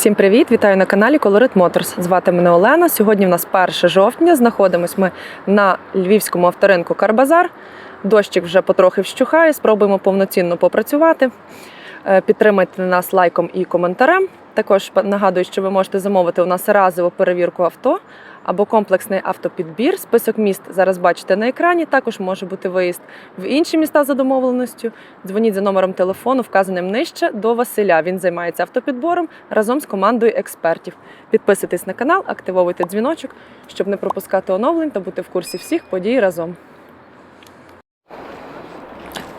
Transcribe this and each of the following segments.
Всім привіт! Вітаю на каналі Colorit Motors. Звати мене Олена. Сьогодні в нас 1 жовтня. Знаходимось ми на львівському авторинку Карбазар. Дощик вже потрохи вщухає. Спробуємо повноцінно попрацювати. Е, Підтримайте нас лайком і коментарем. Також нагадую, що ви можете замовити у нас разову перевірку авто або комплексний автопідбір. Список міст зараз бачите на екрані. Також може бути виїзд в інші міста за домовленістю. Дзвоніть за номером телефону, вказаним нижче до Василя. Він займається автопідбором разом з командою експертів. Підписуйтесь на канал, активовуйте дзвіночок, щоб не пропускати оновлень та бути в курсі всіх подій разом.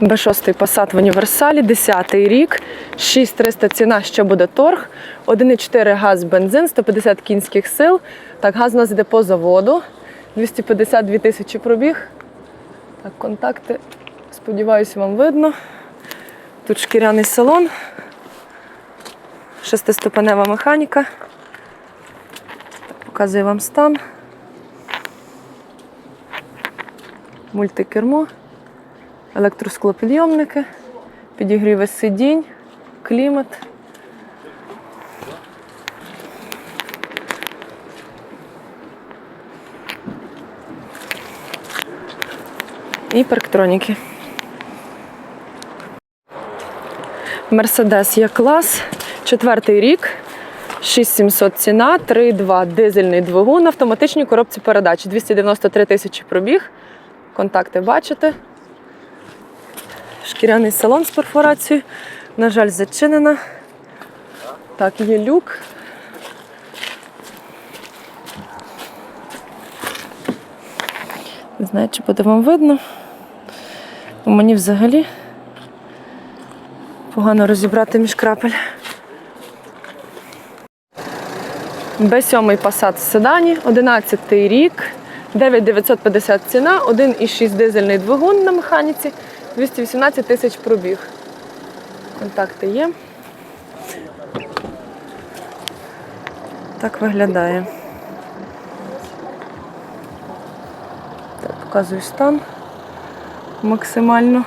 Б6 Passat в універсалі, 10 рік, 6300 ціна, що буде торг, 1,4 газ, бензин, 150 кінських сил. Так, газ у нас йде по заводу, 252 тисячі пробіг. Так, контакти, сподіваюся, вам видно. Тут шкіряний салон, шестиступенева механіка. Так, показую вам стан. Мультикермо електросклопідйомники, підігріви сидінь, клімат. І парктроніки. Мерседес є клас, четвертий рік, 6700 ціна, 3,2 дизельний двигун, автоматичній коробці передач, 293 тисячі пробіг. Контакти бачите. Шкіряний салон з перфорацією. На жаль, зачинена. Так, є люк. Не знаю, чи буде вам видно. Мені взагалі погано розібрати між крапель. Б7 Passat в седані, 11 рік, 9950 ціна, 1,6 дизельний двигун на механіці, 218 тисяч пробіг. Контакти є. Так виглядає. Так, показую стан максимально.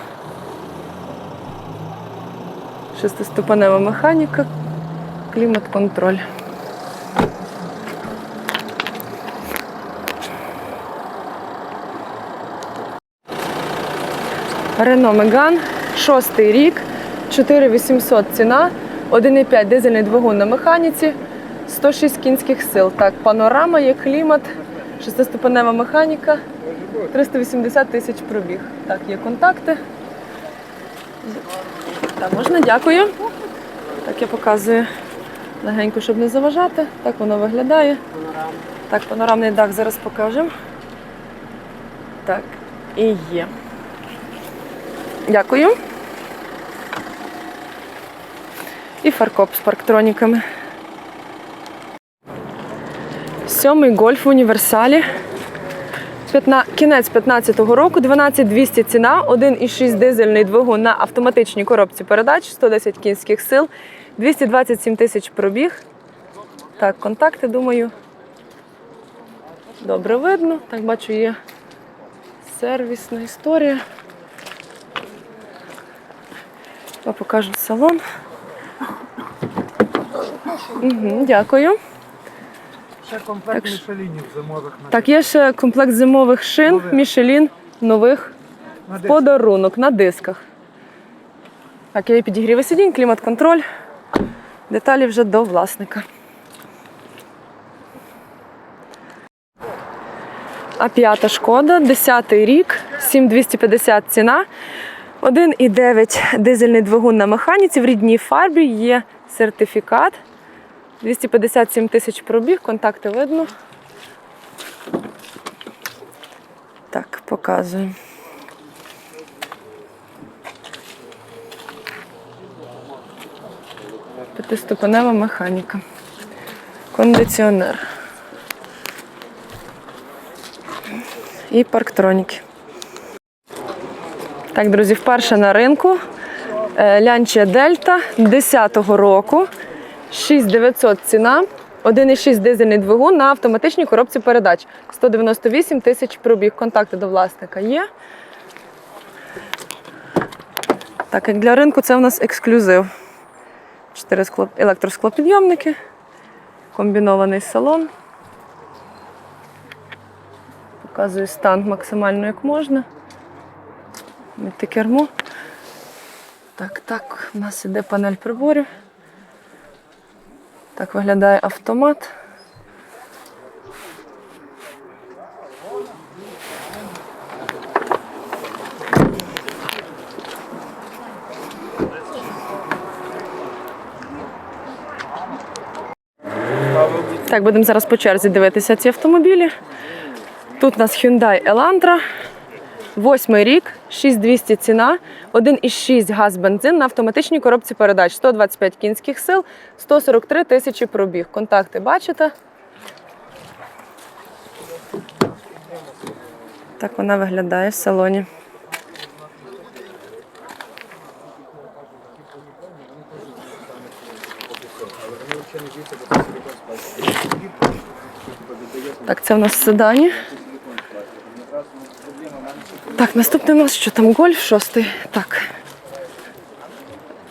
Шестиступенева механіка, клімат-контроль. Рено Меган, шостий рік, 4800 ціна, 1,5 дизельний двигун на механіці, 106 кінських сил. Так, панорама, є клімат, шестиступенева механіка, 380 тисяч пробіг. Так, є контакти. Так, можна, дякую. Так, я показую легенько, щоб не заважати. Так воно виглядає. Так, панорамний дах зараз покажемо. Так, і є. Дякую. І фаркоп з парктроніками. Сьомий гольф в універсалі. Кінець 15-го року, 12200 ціна, 1,6 дизельний двигун на автоматичній коробці передач, 110 кінських сил, 227 тисяч пробіг. Так, контакти, думаю, добре видно. Так, бачу, є сервісна історія. Я покажу салон. Угу, дякую. Ще комплект Так мішелінів зимових Так, є ще комплект зимових шин, Нових. Мішелін, нових на в подарунок на дисках. Так, є підігріви сидінь, клімат-контроль. Деталі вже до власника. А п'ята шкода, 10 рік, 7250 ціна. 1,9 дизельний двигун на механіці в рідній фарбі, є сертифікат. 257 тисяч пробіг, контакти видно. Так, показую. П'ятиступенева механіка. Кондиціонер. І парктроніки. Так, друзі, вперше на ринку. Е, Лянчія Дельта 10-го року. 6900 ціна. 1,6 дизельний двигун на автоматичній коробці передач. 198 тисяч пробіг. Контакти до власника є. Так, як для ринку це у нас ексклюзив. Чотири скло... електросклопідйомники. Комбінований салон. Показую стан максимально як можна. Мультикермо. Так, так, у нас іде панель приборів. Так виглядає автомат. Так, будемо зараз по черзі дивитися ці автомобілі. Тут у нас Hyundai Elantra. Восьмий рік, 6200 ціна, 1,6 газ бензин на автоматичній коробці передач, 125 кінських сил, 143 тисячі пробіг. Контакти бачите. Так вона виглядає в салоні. Так, це в нас седані. Так, наступний у нас що там гольф шостий. Так.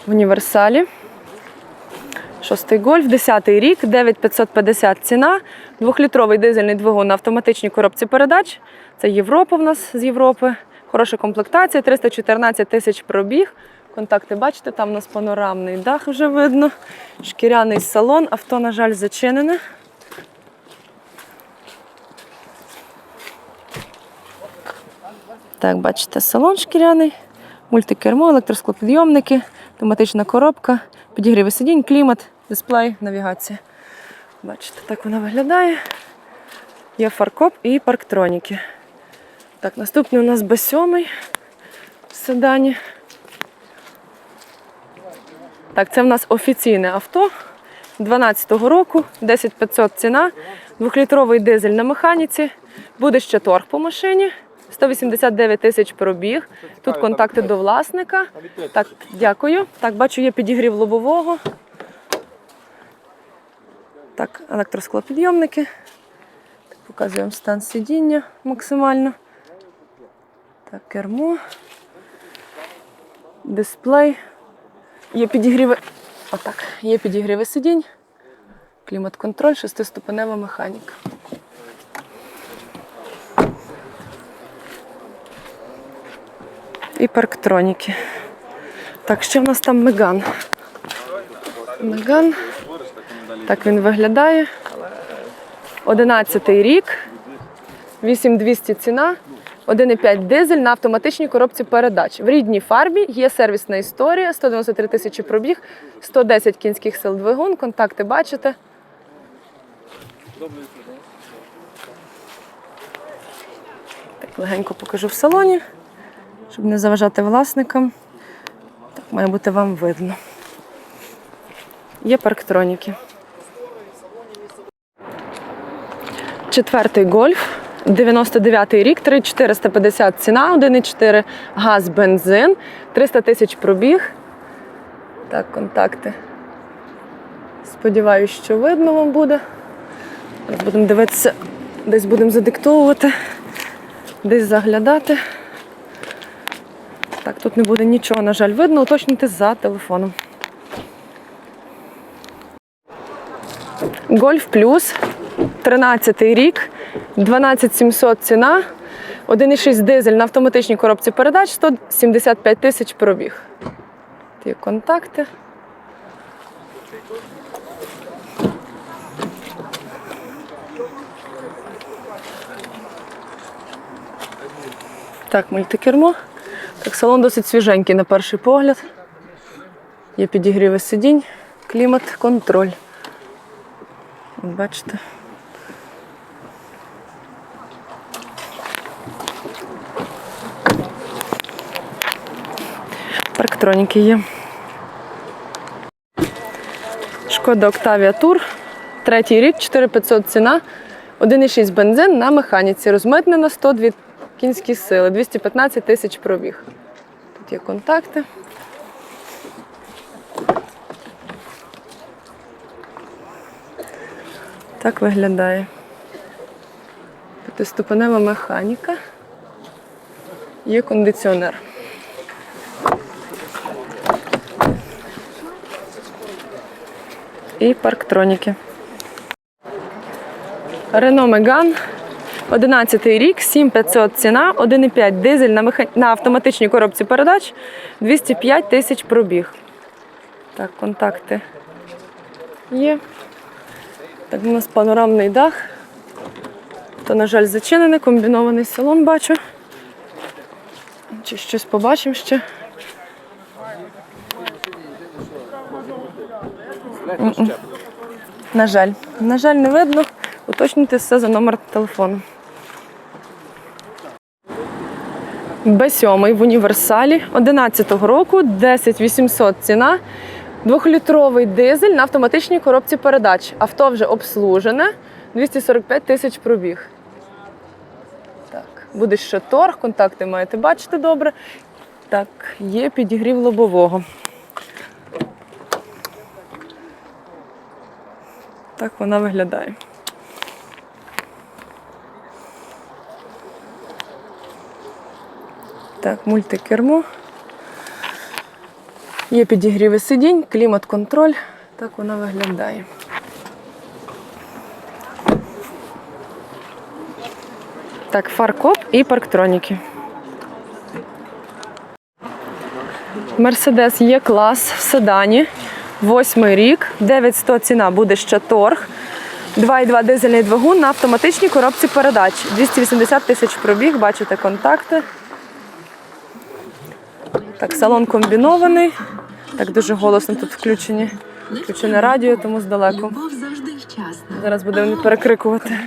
В універсалі. Шостий гольф, 10-й рік, 9550 ціна, двохлітровий дизельний двигун на автоматичній коробці передач. Це Європа в нас з Європи. Хороша комплектація, 314 тисяч пробіг. Контакти бачите, там у нас панорамний дах вже видно. Шкіряний салон, авто, на жаль, зачинене. Так, бачите, салон шкіряний, мультикермо, електросклопідйомники, автоматична коробка, підігріви сидінь, клімат, дисплей, навігація. Бачите, так вона виглядає. Є фаркоп і парктроніки. Так, наступний у нас Б7 в седані. Так, це в нас офіційне авто 12-го року, 10500 ціна, двохлітровий дизель на механіці. Буде ще торг по машині. 189 тисяч пробіг. Тут контакти до власника. Так, дякую. Так, бачу, є підігрів лобового. Так, електросклопідйомники. Так, показуємо стан сидіння максимально. Так, кермо. Дисплей. Є підігріви. Отак. Є підігріви сидінь. Клімат-контроль, шестиступенева механіка. І парктроніки. Так, ще в нас там Меган. Меган. Так він виглядає. 11 рік. 8200 ціна. 1,5 дизель на автоматичній коробці передач. В рідній фарбі є сервісна історія, 193 тисячі пробіг, 110 кінських сил двигун, контакти бачите. Так, легенько покажу в салоні, щоб не заважати власникам. Так, має бути вам видно. Є парктроніки. Четвертий гольф. 99-й рік, 3450 ціна, 1,4 газ, бензин, 300 тисяч пробіг. Так, контакти. Сподіваюсь, що видно вам буде. Будемо дивитися, десь будемо задиктовувати, десь заглядати. Так, тут не буде нічого, на жаль, видно, уточнити за телефоном. Гольф плюс, 13 рік, 12700 ціна, 1,6 дизель на автоматичній коробці передач, 175 тисяч пробіг. Ті контакти. Так, мультикермо. Так, салон досить свіженький на перший погляд. Є підігріви сидінь, клімат, контроль. Бачите. Парктроніки є. Шкода Octavia Tour. Третій рік, 4500 ціна. 1,6 бензин на механіці. Розмитнена 102 кінські сили, 215 тисяч пробіг. Тут є контакти. Так виглядає. П'ятиступенева механіка. Є кондиціонер. І парктроніки. Renault Megane. 11 рік, 7500 ціна, 1,5 дизель на, меха... на автоматичній коробці передач, 205 тисяч пробіг. Так, контакти є. Так, у нас панорамний дах. То, на жаль, зачинений, комбінований салон бачу. Чи щось побачимо ще. На жаль, на жаль, не видно. Уточнюйте все за номер телефону. Б7 в універсалі 11-го року, 10 800 ціна. Двохлітровий дизель на автоматичній коробці передач. Авто вже обслужене, 245 тисяч пробіг. Так, буде ще торг, контакти маєте бачити добре. Так, є підігрів лобового. Так вона виглядає. Так, мультикермо. Є підігріви сидінь, клімат-контроль. Так вона виглядає. Так, фаркоп і парктроніки. Мерседес є клас в седані. Восьмий рік, 9100 ціна буде ще торг. 2,2 дизельний двигун на автоматичній коробці передач. 280 тисяч пробіг, бачите контакти. Так, салон комбінований. Так, дуже голосно тут включені. Включене радіо, тому здалеку. Зараз будемо перекрикувати.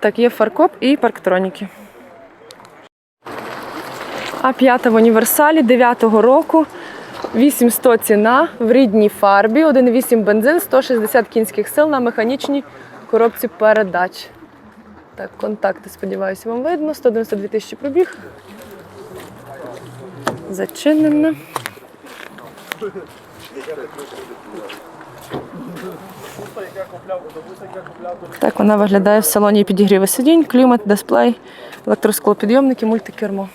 Так, є фаркоп і парктроніки. А5 в універсалі 9-го року. 800 ціна в рідній фарбі, 1,8 бензин, 160 кінських сил на механічній коробці передач. Так, контакти, сподіваюся, вам видно. 192 тисячі пробіг. Зачинено. Так вона виглядає в салоні підігріви сидінь, клімат, дисплей, електросклопідйомники, мультикермо.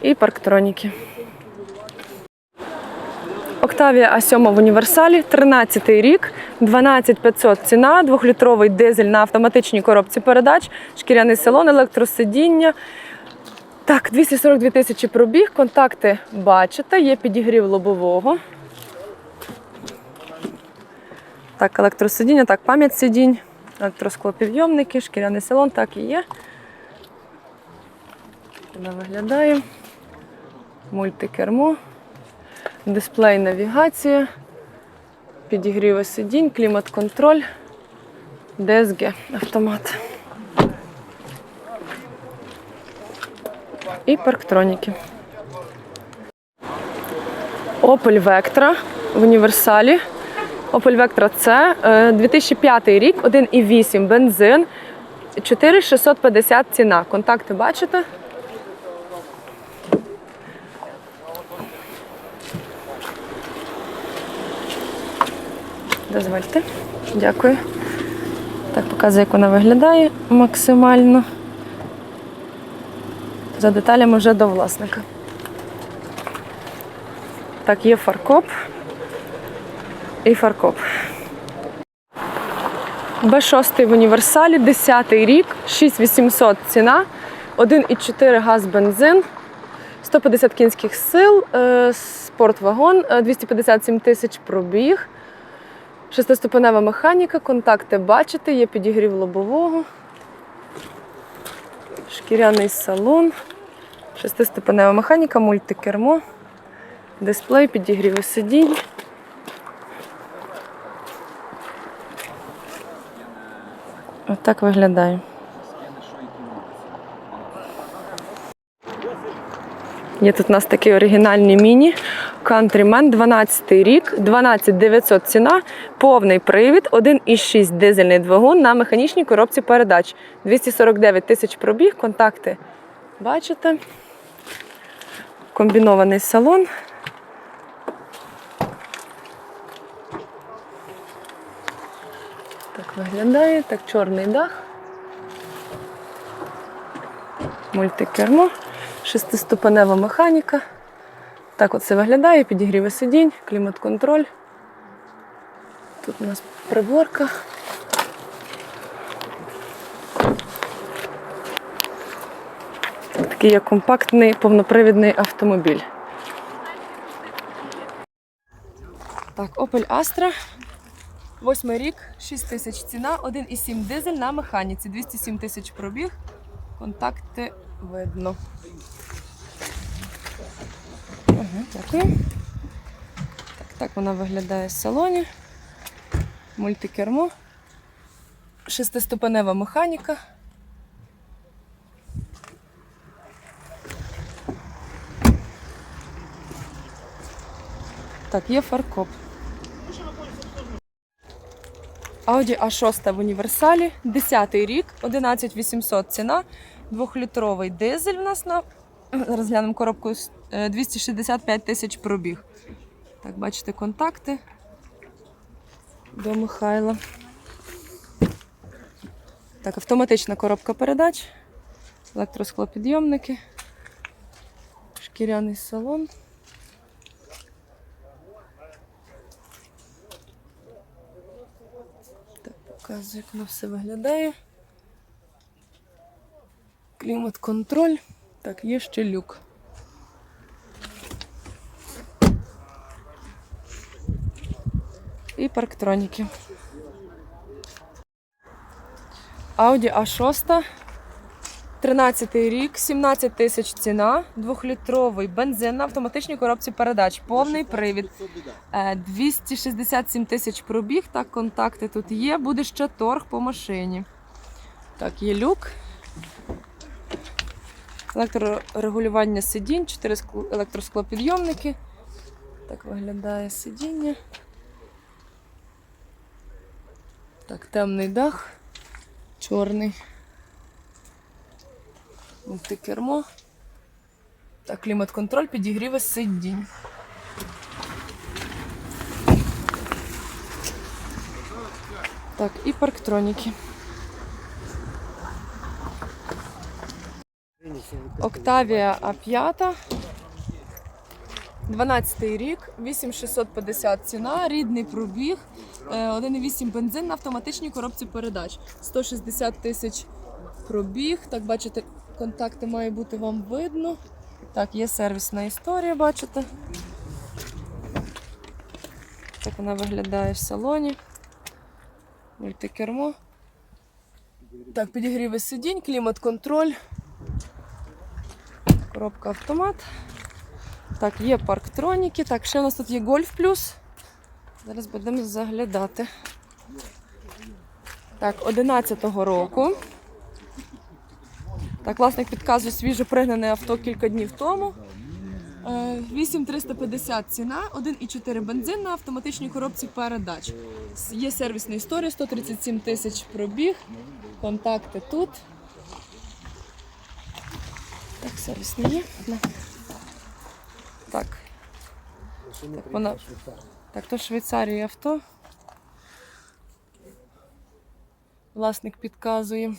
І парктроніки. Octavia A7 в універсалі, 13 й рік, 12500 ціна, двохлітровий дизель на автоматичній коробці передач, шкіряний салон, електросидіння. Так, 242 тисячі пробіг, контакти бачите, є підігрів лобового. Так, електросидіння, так, пам'ять сидінь, електросклопідйомники, шкіряний салон, так і є. Вона виглядає. Мультикермо, дисплей навігація, підігріви сидінь, клімат-контроль, DSG автомат. І парктроніки. Opel Vectra в універсалі. Opel Vectra C, е, 2005 рік, 1,8 бензин, 4650 ціна. Контакти бачите? Дозвольте. Дякую. Так, показую, як вона виглядає максимально. За деталями вже до власника. Так, є фаркоп і фаркоп. Б6 в універсалі, 10 рік, 6800 ціна, 1,4 газ бензин, 150 кінських сил, е, спортвагон, е, 257 тисяч пробіг, шестиступенева механіка, контакти бачите, є підігрів лобового, шкіряний салон, шестиступенева механіка, мультикермо, дисплей, підігріви сидінь. Отак виглядає. Є тут у нас такий оригінальний міні. Countryman, 12 рік, 12 900 ціна, повний привід, 1,6 дизельний двигун на механічній коробці передач. 249 тисяч пробіг, контакти бачите. Комбінований салон. Так виглядає, так чорний дах. Мультикермо, шестиступенева механіка, Так от це виглядає, підігріви сидінь, клімат-контроль. Тут у нас приборка. Такий як компактний повнопривідний автомобіль. Так, Opel Astra. Восьмий рік, 6 тисяч ціна, 1,7 дизель на механіці, 207 тисяч пробіг. Контакти видно. Дякую. Так, так вона виглядає в салоні. Мультикермо. Шестиступенева механіка. Так, є фаркоп. Audi A6 в універсалі, 10 рік, 11800 ціна, 2-літровий дизель у нас на зараз глянемо коробку е, 265 тисяч пробіг. Так, бачите контакти до Михайла. Так, автоматична коробка передач, електросклопідйомники, шкіряний салон. Так, показую, як воно все виглядає. Клімат-контроль. Так, є ще люк. І парктроніки. Audi A6. 13 рік, 17 тисяч ціна, двохлітровий бензин на автоматичній коробці передач, повний привід. Е, 267 тисяч пробіг, так, контакти тут є. Буде ще торг по машині. Так, є люк. Електрорегулювання сидінь, 4 скло- електросклопідйомники. Так виглядає сидіння. Так, темний дах, чорний. Мультикермо. Так, клімат-контроль, підігріви сидінь. Так, і парктроніки. Октавія А5. 12 рік, 8650 ціна, рідний пробіг, е, 1,8 бензин на автоматичній коробці передач. 160 тисяч пробіг. Так, бачите, контакти має бути вам видно. Так, є сервісна історія, бачите. Так вона виглядає в салоні. Мультикермо. Так, підігріви сидінь, клімат-контроль. Коробка автомат. Так, є парктроніки. Так, ще у нас тут є гольф плюс. Зараз будемо заглядати. Так, 11-го року. Так, власник підказує свіже пригнане авто кілька днів тому. Е, 8350 ціна, 1,4 бензин на автоматичній коробці передач. Є сервісна історія, 137 тисяч пробіг. Контакти тут. Так, сервісний є. На. Так. Так, вона... так, то Швейцарії авто. Власник підказує.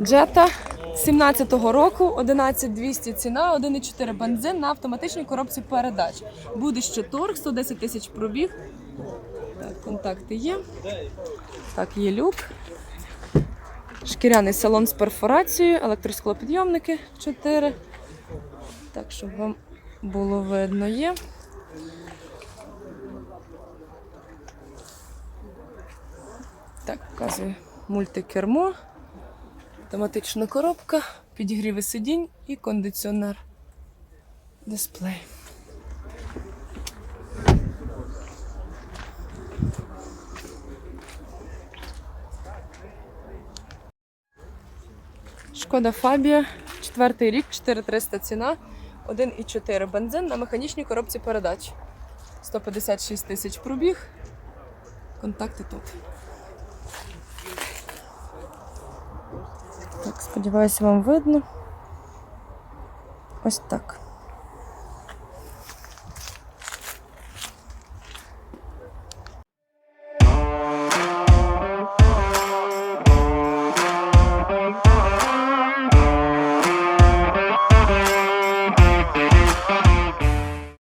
Джета 17-го року, 11200 ціна, 1,4 бензин на автоматичній коробці передач. Буде ще торг, 110 тисяч пробіг. Так, контакти є. Так, є люк. Шкіряний салон з перфорацією, електросклопідйомники 4. Так, щоб вам було видно є. Так, показую мультикермо, автоматична коробка, підігріви сидінь і кондиціонер. Дисплей. Шкода Фабія, четвертий рік, 4300 ціна, 1,4 бензин на механічній коробці передач. 156 тисяч пробіг. Контакти тут. Сподіваюся, вам видно. Ось так.